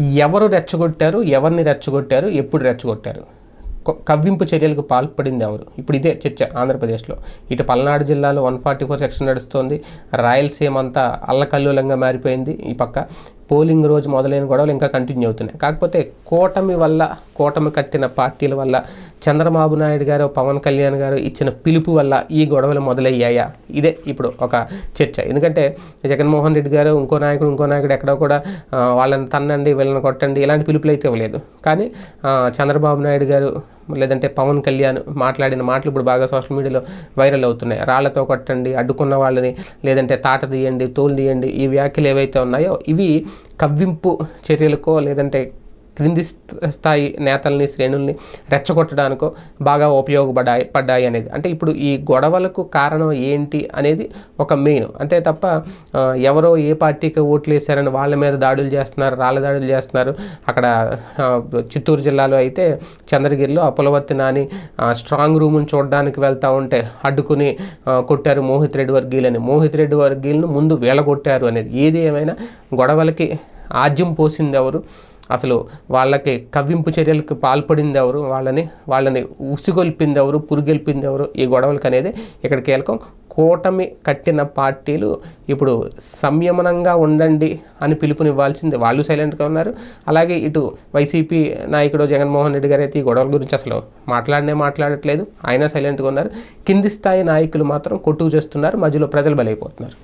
ఎవరు రెచ్చగొట్టారు ఎవరిని రెచ్చగొట్టారు ఎప్పుడు రెచ్చగొట్టారు? కొ- కవ్వింపు చర్యలకు పాల్పడింది ఎవరు? ఇప్పుడు ఇదే చర్చ ఆంధ్రప్రదేశ్లో. ఇటు పల్నాడు జిల్లాలో వన్ ఫార్టీ ఫోర్ సెక్షన్ నడుస్తోంది. రాయలసీమ అంతా అల్లకల్లోలంగా మారిపోయింది ఈ పక్క. పోలింగ్ రోజు మొదలైన గొడవలు ఇంకా కంటిన్యూ అవుతున్నాయి. కాకపోతే కూటమి వల్ల కూటమి కట్టిన పార్టీల వల్ల చంద్రబాబు నాయుడు గారు పవన్ కళ్యాణ్ గారు ఇచ్చిన పిలుపు వల్ల ఈ గొడవలు మొదలయ్యాయా? ఇదే ఇప్పుడు ఒక చర్చ. ఎందుకంటే జగన్మోహన్ రెడ్డి గారు ఇంకో నాయకుడు ఇంకో నాయకుడు ఎక్కడో కూడా వాళ్ళని తన్నండి వీళ్ళని కొట్టండి ఇలాంటి పిలుపులు అయితే ఇవ్వలేదు. కానీ చంద్రబాబు నాయుడు గారు లేదంటే పవన్ కళ్యాణ్ మాట్లాడిన మాటలు ఇప్పుడు బాగా సోషల్ మీడియాలో వైరల్ అవుతున్నాయి. రాళ్ళతో కొట్టండి అడ్డుకున్న వాళ్ళని లేదంటే తాట తీయండి తోలు తీయండి. ఈ వ్యాఖ్యలు ఏవైతే ఉన్నాయో ఇవి కవ్వింపు చర్యలకో లేదంటే క్రింది స్థాయి నేతల్ని శ్రేణుల్ని రెచ్చగొట్టడానికో బాగా ఉపయోగపడాయి పడ్డాయి అనేది. అంటే ఇప్పుడు ఈ గొడవలకు కారణం ఏంటి అనేది ఒక మెయిన్. అంటే తప్ప ఎవరో ఏ పార్టీకి ఓట్లు వేశారని వాళ్ళ మీద దాడులు చేస్తున్నారు రాళ్ళ దాడులు చేస్తున్నారు. అక్కడ చిత్తూరు జిల్లాలో అయితే చంద్రగిరిలో అపులవర్తి నాని స్ట్రాంగ్ రూమ్ని చూడడానికి వెళ్తూ ఉంటే అడ్డుకుని కొట్టారు మోహిత్ రెడ్డి వర్గీయులని. మోహిత్ రెడ్డి వర్గీయులను ముందు వేలగొట్టారు అనేది. ఏది ఏమైనా గొడవలకి ఆజ్యం పోసింది ఎవరు? అసలు వాళ్ళకి కవ్వింపు చర్యలకు పాల్పడింది ఎవరు? వాళ్ళని వాళ్ళని ఉసిగొల్పింది ఎవరు పురుగెల్పింది ఎవరు ఈ గొడవలకు అనేది ఇక్కడ కీలకం. కూటమి కట్టిన పార్టీలు ఇప్పుడు సంయమనంగా ఉండండి అని పిలుపునివ్వాల్సింది వాళ్ళు సైలెంట్గా ఉన్నారు. అలాగే ఇటు వైసీపీ నాయకుడు జగన్మోహన్ రెడ్డి గారు అయితే ఈ గొడవల గురించి అసలు మాట్లాడనే మాట్లాడట్లేదు. ఆయన సైలెంట్గా ఉన్నారు. కింది స్థాయి నాయకులు మాత్రం కొట్టుకు చేస్తున్నారు. మధ్యలో ప్రజలు బలైపోతున్నారు.